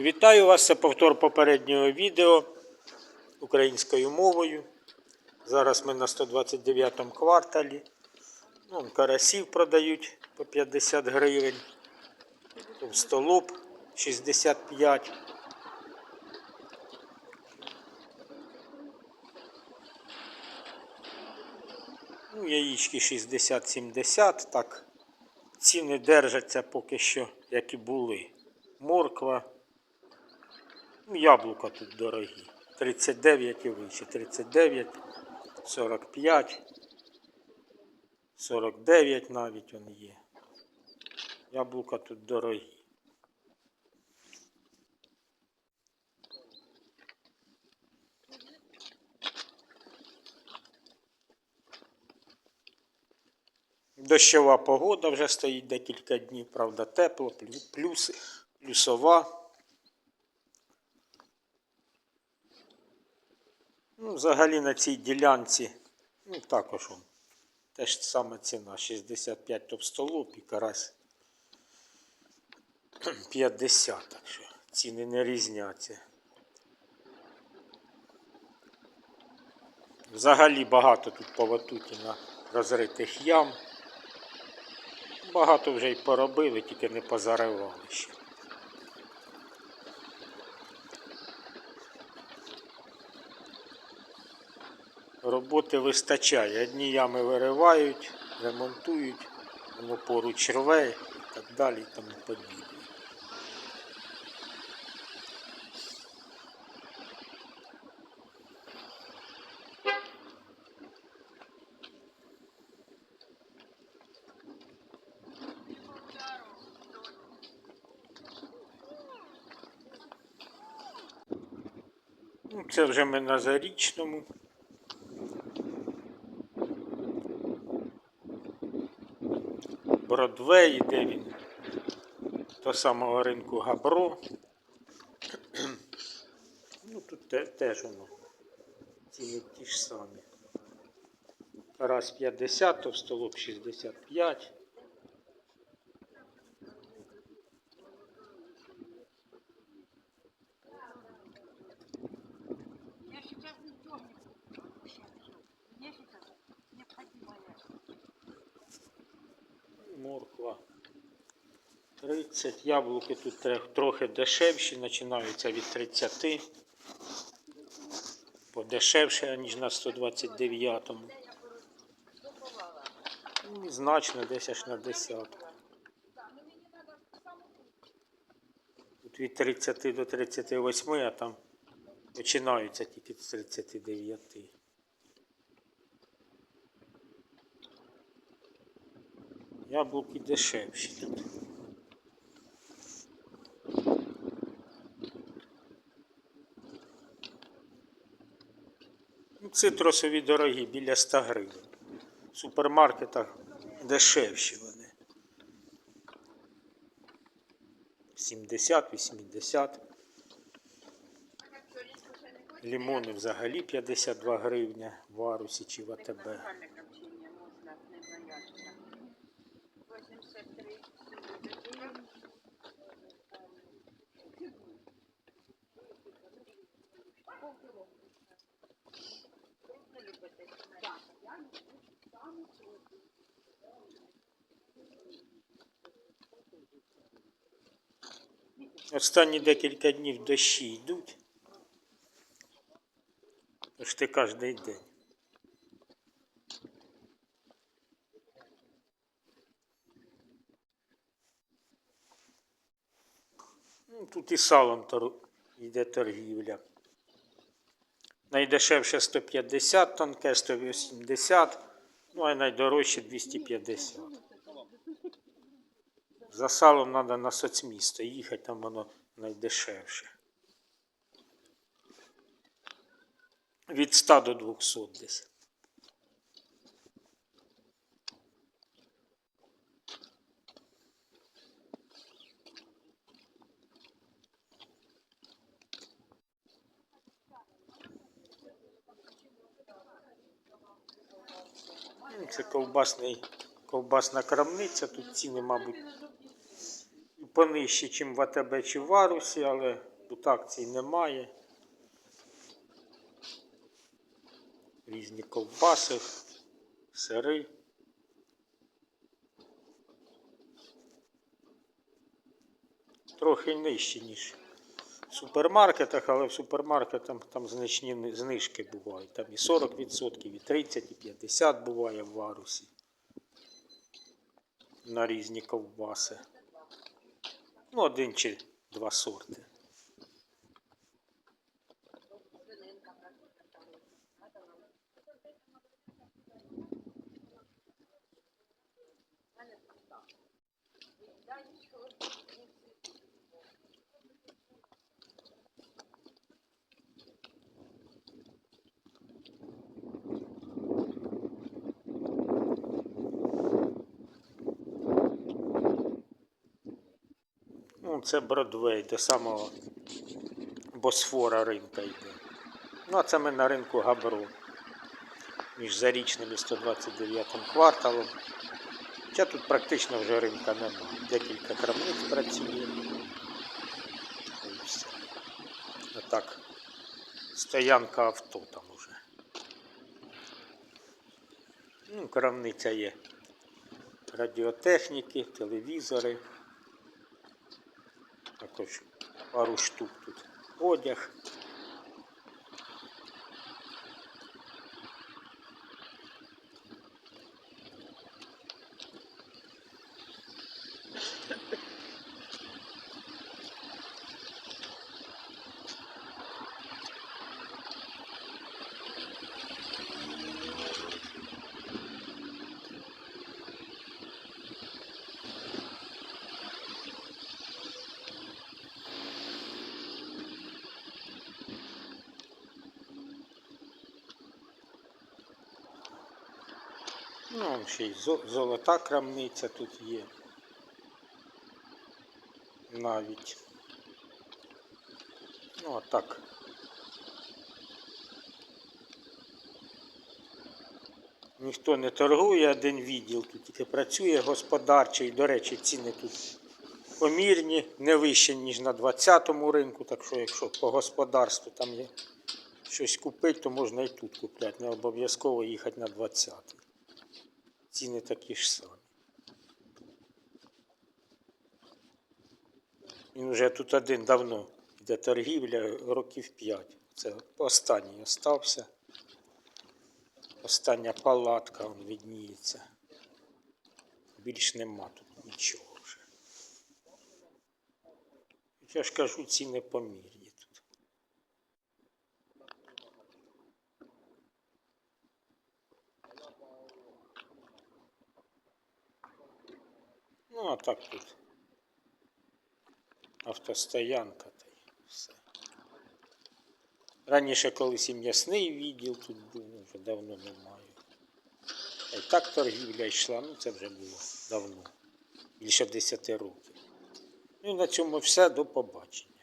Вітаю вас, це повтор попереднього відео українською мовою. Зараз ми на 129 кварталі. Ну, карасів продають по 50 гривень. Товстолоб 65. Ну, яєчки 60-70. Так, ціни держаться поки що, як і були. Морква. Яблука тут дорогі. 39 і вище. 39, 45, 49 навіть он є. Яблука тут дорогі. Дощова погода вже стоїть декілька днів, правда, тепло, плю- плюс, плюсова. Ну, взагалі на цій ділянці, ну також он, теж сама ціна 65 товстолоб і карась 50, так що ціни не різняться. Взагалі багато тут по ватуті на розритих ям. Багато вже й поробили, тільки не позаривали ще. Роботи вистачає. Одні ями виривають, ремонтують, воно поруч рве і так далі і тому подібне. Ну, це вже ми на зарічному. Бродвей, де він? До самого ринку Габро. Ну, тут те, теж воно. Ціни ті ж самі. Раз 50, то, столок 65. Морква 30. Яблуки тут трохи дешевші, починаються від 30. Подешевше, ніж на 129-му. Ну, Значно десь аж на 10. Тут від 30 до 38, а там починаються тільки з 39. Яблуки дешевші тут. Ну, Цитрусові дорогі, біля 100 гривень. В супермаркетах дешевші вони. 70-80. Лімони взагалі 52 гривня в Арусі чи в АТБ. Останні декілька днів дощі йдуть. Почти кожен день. Ну, тут і салом йде торгівля. Найдешевше 150 тонке, 180, ну а найдорожче 250. За салом треба на соцмісто їхати, там воно найдешевше. Від 100 до 200 десь. Ну, Це ковбасний, ковбасна крамниця. Тут ціни, мабуть, понижче, ніж в АТБ чи в Арусі, але Тут акцій немає. Різні ковбаси, сири. Трохи нижчі, ніж в супермаркетах, але в супермаркетах там значні знижки бувають. Там і 40%, і 30%, і 50% буває в варусі. На різні ковбаси. Ну, один чи два сорти. Ну, це Бродвей, до самого Босфора ринка йде. Ну, а це ми на ринку Габро. Між зарічним і 129 кварталом. Хоча тут практично вже ринка немає. Декілька крамниць працює. І. А так, стоянка авто там уже. Ну, крамниця є. Радіотехніки, телевізори. Також пару штук тут. Одяг. Ну, ще й золота крамниця тут є. Навіть. Ну, а так. Ніхто не торгує, один відділ тут тільки працює господарчий. До речі, ціни тут помірні, не вищі, ніж на 20-му ринку. Так що, якщо по господарству там є щось купити, то можна і тут купляти. Не обов'язково їхати на 20-й. Ціни такі ж самі. Він вже тут один давно йде торгівля років 5. Це останній остався. Остання палатка он відніється. Більш нема тут нічого вже. Я ж кажу, ціни помірні так тут автостоянка та й все. Раніше колись і м'ясний відділ тут був, ну, вже давно немає. А так торгівля йшла, ну це вже було давно, більше 10 років. Ну і на цьому все, до побачення.